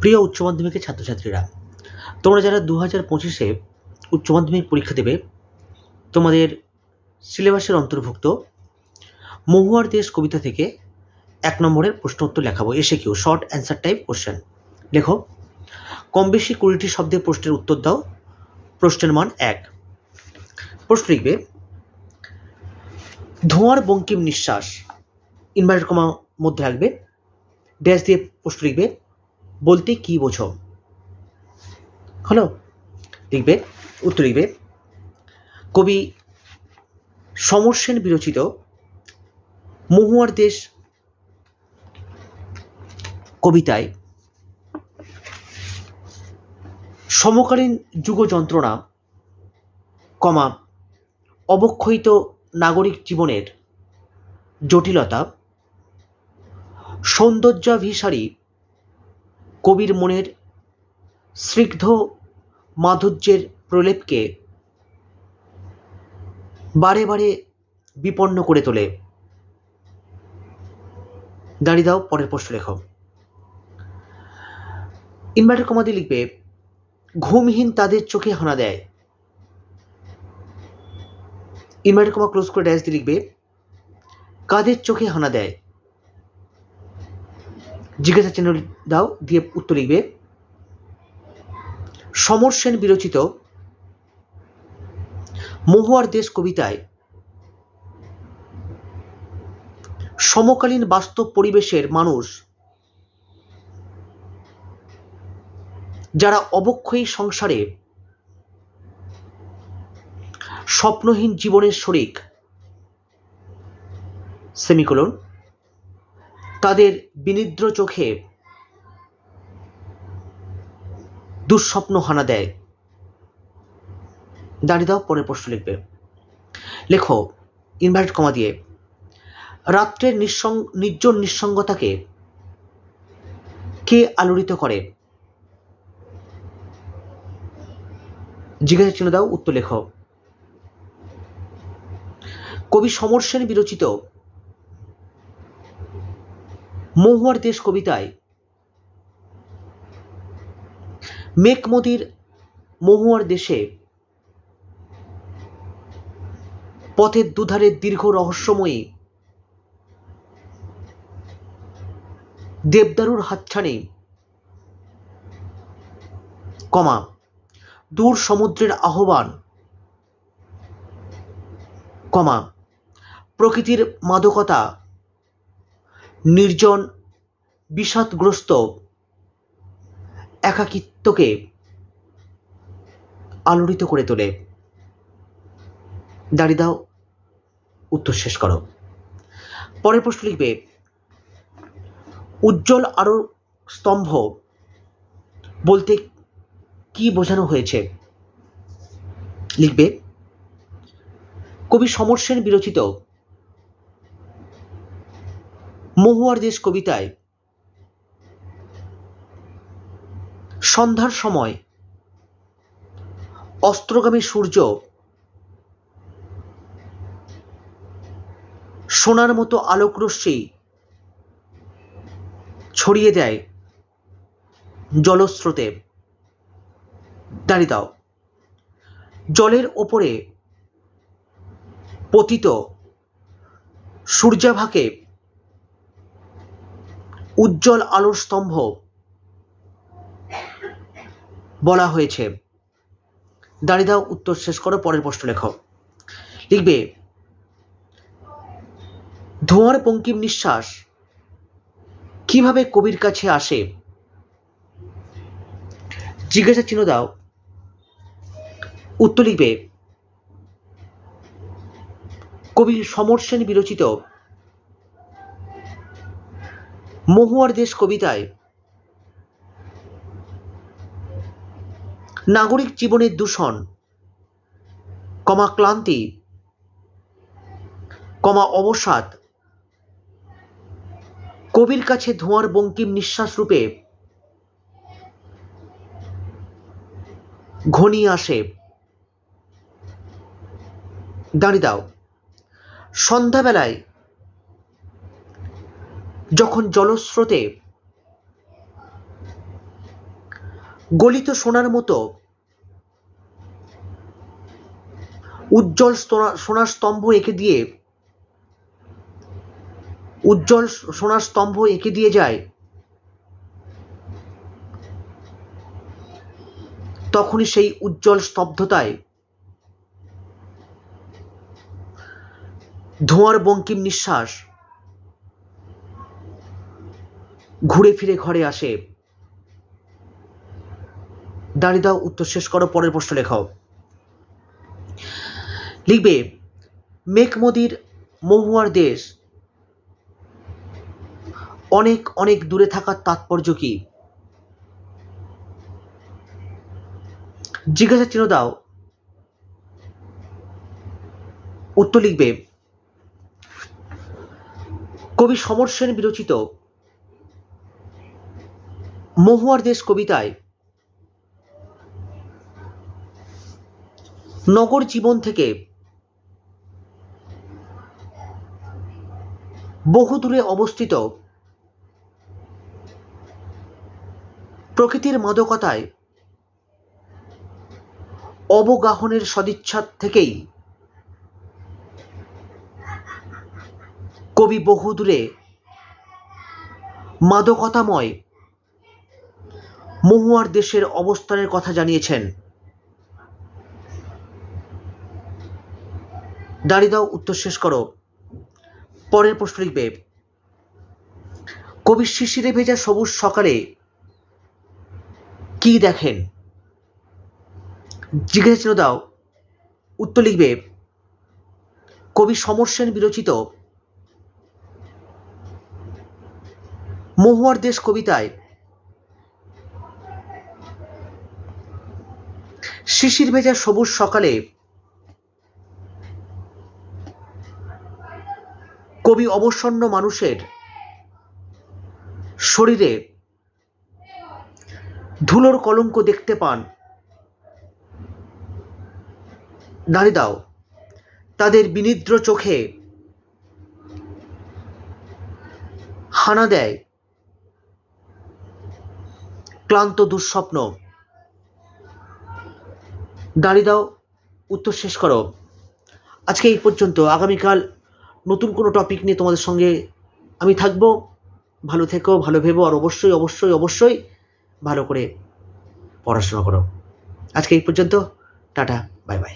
প্রিয় উচ্চ মাধ্যমিকের ছাত্রছাত্রীরা, তোমরা যারা দু হাজার পঁচিশে উচ্চ মাধ্যমিক পরীক্ষা দেবে, তোমাদের সিলেবাসের অন্তর্ভুক্ত মহুয়ার দেশ কবিতা থেকে এক নম্বরের প্রশ্ন উত্তর লেখাবো, SA Q, short answer type question. লেখো, কম বেশি কুড়িটি শব্দে প্রশ্নের উত্তর দাও, প্রশ্নের মান এক। প্রশ্ন লিখবে, ধোঁয়ার বঙ্কিম নিঃশ্বাস ইনভার্টেড কমা মধ্যে রাখবে ড্যাশ দিয়ে প্রশ্ন লিখবে বলতে কি বোঝো? হলো, লিখবে, উত্তর লিখবে, কবি সমর সেন বিরচিত মহুয়ার দেশ কবিতায় সমকালীন যুগ যন্ত্রণা কমা, অবক্ষয়িত নাগরিক জীবনের জটিলতা, সৌন্দর্যাভিসারী কবির মনের স্নিগ্ধ মাধুর্যের প্রলেপকে বারে বারে বিপন্ন করে তোলে। দাঁড়িয়ে দাও, পরের প্রশ্ন লেখো। ইনভার্টার কমাদি লিখবে, ঘুমহীন তাদের চোখে হানা দেয়। ইনভার্টার কমা ক্লোজ করে ড্যাশ দিয়ে লিখবে, কাদের চোখে হানা দেয়? জিজ্ঞাসা চিহ্ন দাও, দিয়ে উত্তর লিখবে। সমর সেন বিরচিত মহুয়ার দেশ কবিতায় সমকালীন বাস্তব পরিবেশের মানুষ যারা অবক্ষয়ী সংসারে স্বপ্নহীন জীবনের শরিক। সেমিকোলন। তাদের বিনিদ্র চোখে দুঃস্বপ্ন হানা দেয়। দাঁড়িয়ে দাও, পরের প্রশ্ন লিখবে। লেখো ইনভার্ট কমা দিয়ে, রাত্রের নিঃসঙ্গ নির্জন নিঃসঙ্গতাকে কে আলোড়িত করে? জিজ্ঞাসা চিহ্ন দাও, উত্তর লেখো। কবি সমর সেন বিরচিত মহুয়ার দেশ কবিতায়। মেঘমদির মহুয়ার দেশে পথের দুধারে দীর্ঘ রহস্যময়ী দেবদারুর হাতছানি। কমা, দূর সমুদ্রের আহ্বান। কমা, প্রকৃতির মাদকতা নির্জন, বিষাদগ্রস্ত, একাকিত্বকে আলোড়িত করে তোলে। দাঁড়িয়ে দাও, উত্তর শেষ করো। পরের প্রশ্ন লিখবে, উজ্জ্বল আরও স্তম্ভ বলতে কি বোঝানো হয়েছে? লিখবে, কবি সমর সেন বিরচিত মহুয়ার দেশ কবিতায়। সন্ধ্যার সময় অস্ত্রগামী সূর্য সোনার মতো আলোকরশ্মি ছড়িয়ে দেয় জলস্রোতে। দাঁড়িয়ে দাও। জলের ওপরে পতিত সূর্যাভাকে উজ্জ্বল আলোর স্তম্ভ বলা হয়েছে। দাঁড়িয়ে দাও, উত্তর শেষ করো, পরের প্রশ্ন লেখো। লিখবে, ধোঁয়ার পঙ্কিম নিঃশ্বাস কীভাবে কবির কাছে আসে? জিজ্ঞাসা চিহ্ন দাও। উত্তর লিখবে কবি সমর সেন বিরচিত মহুয়ার দেশ কবিতায়। নাগরিক জীবনের দূষণ, কমা ক্লান্তি, কমা অবসাদ। কবির কাছে ধোঁয়ার বঙ্কিম নিঃশ্বাস রূপে ঘনিয়ে আসে। দাঁড়িয়ে দাও। সন্ধ্যাবেলায় যখন জলস্রোতে গলিত সোনার মতো উজ্জ্বল সোনার স্তম্ভ এঁকে দিয়ে, উজ্জ্বল সোনার স্তম্ভ এঁকে দিয়ে যায়, তখনই সেই উজ্জ্বল স্তব্ধতায় ধোঁয়ার বঙ্কিম নিঃশ্বাস ঘুরে ফিরে ঘরে আসে। দাঁড়িয়ে দাও, উত্তর শেষ করো, পরের প্রশ্ন লেখাও। লিখবে মেক মোদির মহুয়ার দেশ। অনেক অনেক দূরে থাকার তাৎপর্য কি? জিজ্ঞাসা চিহ্ন দাও। উত্তর লিখবে, কবি সমর সেন বিরচিত মহুয়ার দেশ কবিতায়, নগর জীবন থেকে বহু দূরে অবস্থিত প্রকৃতির মাদকতায় অবগাহনের সদিচ্ছা থেকেই কবি বহু দূরে মাদকতাময় মহুয়ার দেশের অবস্থানের কথা জানিয়েছেন। দাঁড়িয়ে দাও, উত্তর শেষ করো। পরের প্রশ্ন লিখবে কবি শিশিরে ভেজা সবুজ সকালে কি দেখেন? জিজ্ঞাসা দাও। উত্তর লিখবে, কবি সমর সেন বিরচিত মহুয়ার দেশ কবিতায় শিশির ভেজা সবুজ সকালে কবি অবসন্ন মানুষের শরীরে ধুলোর কলঙ্ক দেখতে পান। দাঁড়িয়ে দাও তাদের বিনিদ্র চোখে হানা দেয়। ক্লান্ত দুঃস্বপ্ন। দাঁড়িয়ে দাও, উত্তর শেষ করো। আজকে এই পর্যন্ত, আগামীকাল নতুন কোনো টপিক নিয়ে তোমাদের সঙ্গে আমি থাকব। ভালো থেকো, ভালো ভেবো, আর অবশ্যই অবশ্যই অবশ্যই ভালো করে পড়াশোনা করো। আজকে এই পর্যন্ত, টাটা, বাই বাই।